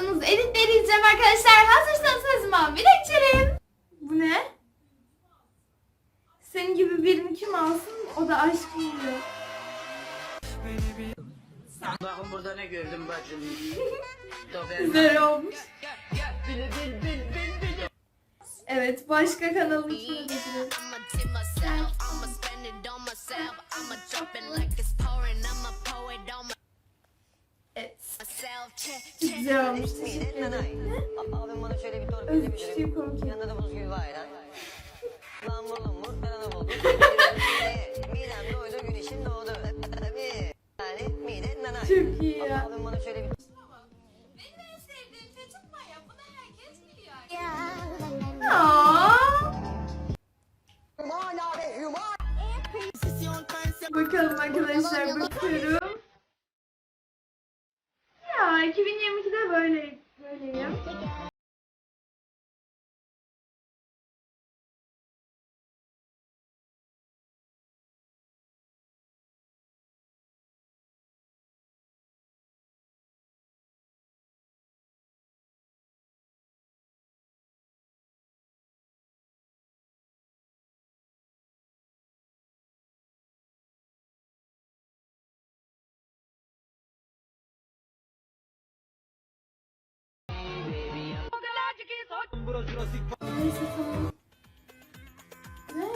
yaptığınız editleri izleyeceğim arkadaşlar. Hazırsanız o zaman bir geçelim. Bu ne? Senin gibi birini kim alsın? O da aşk buluyor. Bakın burada ne gördüm bacım. Güzel olmuş. Evet başka kanalın içine de güzel olmuş. Teşekkür ederim. Abim bana şöyle bir torpil Özmüştüğüm komik. Yanında da buz gibi bayrak. Lan buldum mut ben onu buldum. Midem doydu güneşim doğdu. Bir tane mide nanay. Çok iyi ya. Abim bana şöyle bir. Bakalım arkadaşlar bakıyorum. Neyse tamam. Ne?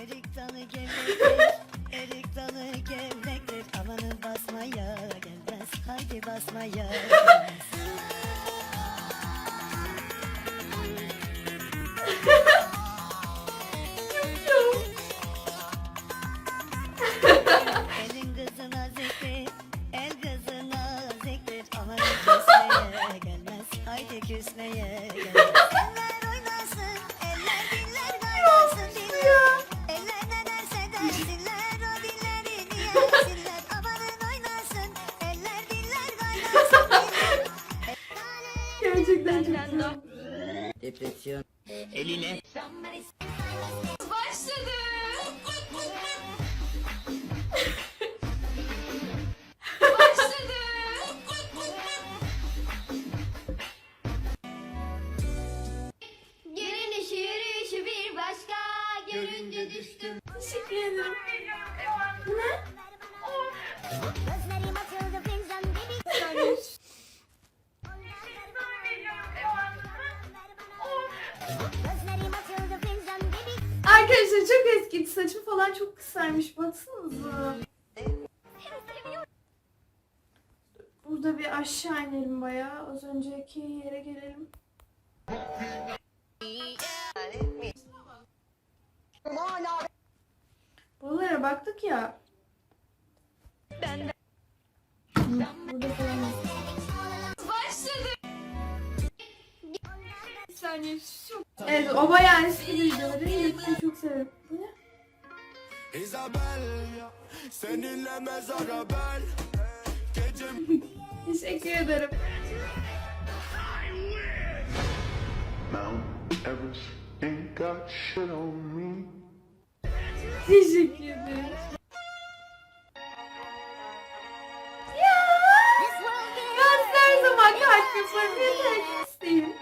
Erik dalı gevrektir, erik dalı gevrektir. Amanı basmaya gelmez, haydi basmaya. Elin Saçım falan çok kısaymış. Baksanıza. Burada bir aşağı inelim bayağı. Az önceki yere gelelim. Buralara baktık ya. Burada falan. Başladı. Bir saniye şu. Evet o bayağı eski videoları. Hepsini çok severim. Isabel Seninle mezara ben Gece Teşekkür ederim. Mount Everest ain't got shit on me Teşekkür ederim. Ya! Ben her zaman kalp yaparım. Yeter ki isteyin.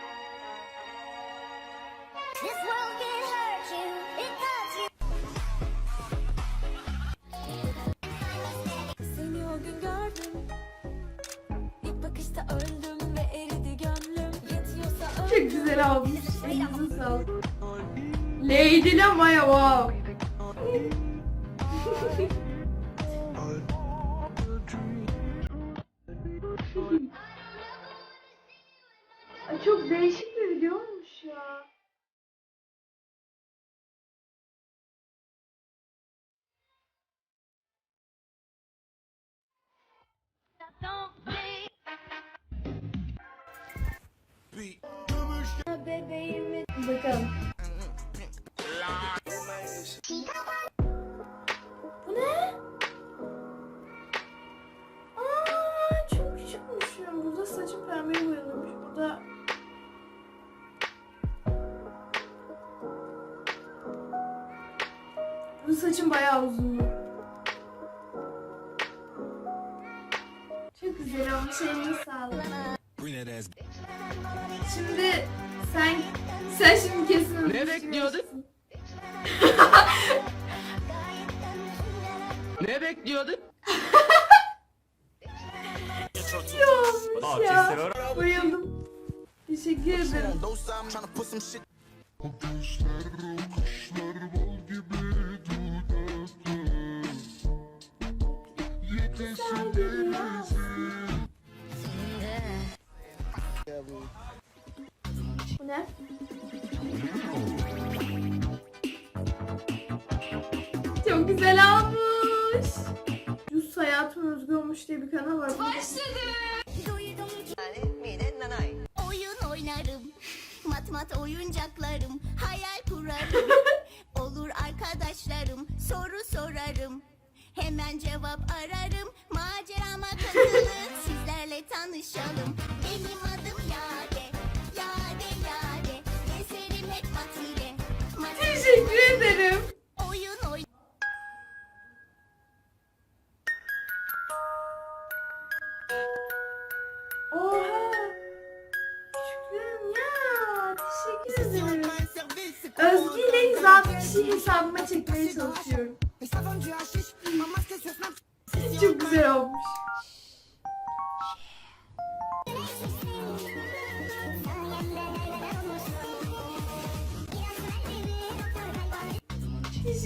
Çok güzel olmuş. Elinize sağlık. Lady ile Maya wow. Ay çok değişik bir video olmuş ya. Bebeğimi Bakalım. Bu ne? Aa, çok küçükmüşüm. Burada saçım pembeye boyanıyormuş. Burada Bu saçım bayağı uzun. Çok güzel olmuş. Eline sağlık. Şimdi sen sen şimdi kesin Ne bekliyordun? ne bekliyordun? İyi olmuş ya. Bayıldım. Teşekkür ederim. Ne? Çok güzel olmuş. Rus Hayatım Özgü Olmuş diye bir kanal var. Nanay. Oyun oynarım. Mat mat oyuncaklarım. Hayal kurarım. Olur arkadaşlarım. Soru sorarım. Hemen cevap ararım. Macerama katılın. Sizlerle tanışalım. Benim adım Teşekkür ederim. oyun oyn. Oha. Ya. Teşekkür ederim. Özgü ile 160 kişi hesabıma çekmeye çalışıyorum. Çok güzel olmuş.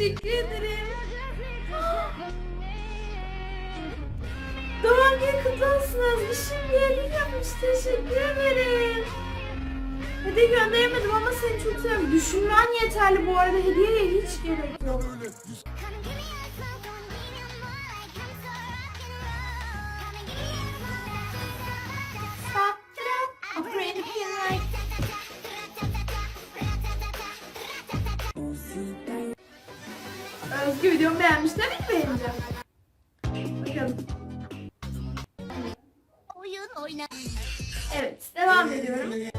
Teşekkür ederim. Doğum günü kutlu olsun Özgü. Şimdi hediye yapmış. Teşekkür ederim. Hediye gönderemedim ama seni çok seviyorum. Düşünmen yeterli bu arada. Hediyeye hiç gerek yok. Özgü videomu beğenmiş. Tabii ki beğeneceğim. Bakalım. Oyun oynar. Evet, devam ediyorum. Ne?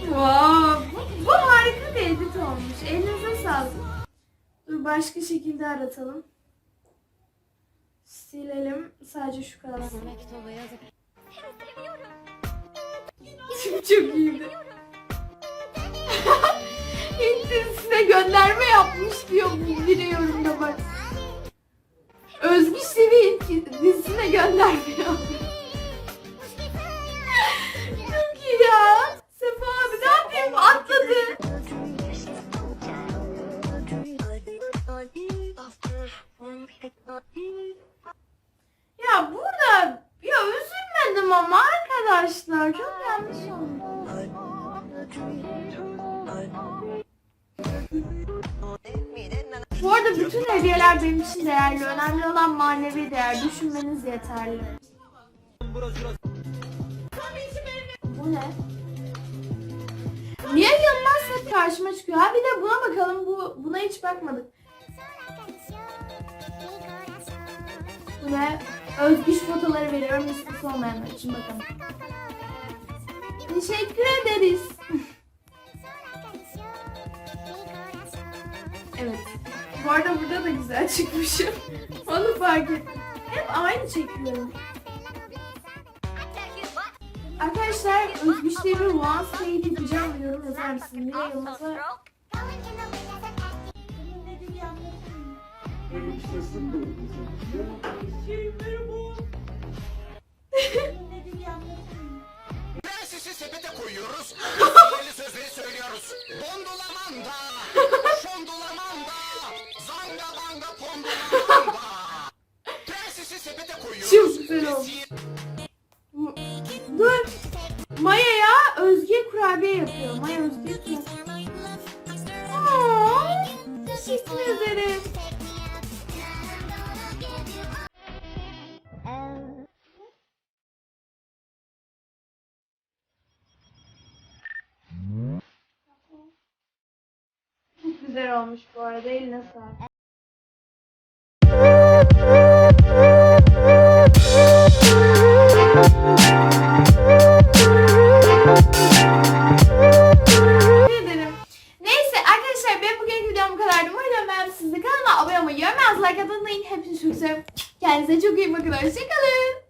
Wow, bu, bu harika bir edit olmuş. Elinize sağlık. Dur başka şekilde aratalım. Silelim. Sadece şu kalsın. Çok iyiydi. Hint dizisine gönderme yapmış diyor bu biri yorumda bak. Özgü Sevi dizisine gönderme yapmış. Bütün hediyeler benim için değerli. Önemli olan manevi değer. Düşünmeniz yeterli. Bu ne? Niye Yılmaz hep karşıma çıkıyor? Ha bir de buna bakalım. Bu buna hiç bakmadık. Bu ne? Özgüç fotoları veriyorum. Listesi olmayanlar için bakalım. Teşekkür ederiz. Bu arada burada da güzel çıkmışım. Onu fark ettim. Hep aynı çekiyorum. Arkadaşlar bir one state yapacağım. Yorum yazar mısın? Niye Yılmaz'a? Prensesi sepete koyuyoruz. Belli sözleri söylüyoruz. Bondolamanda. Şondolamanda. olmuş bu arada. Eline sağlık.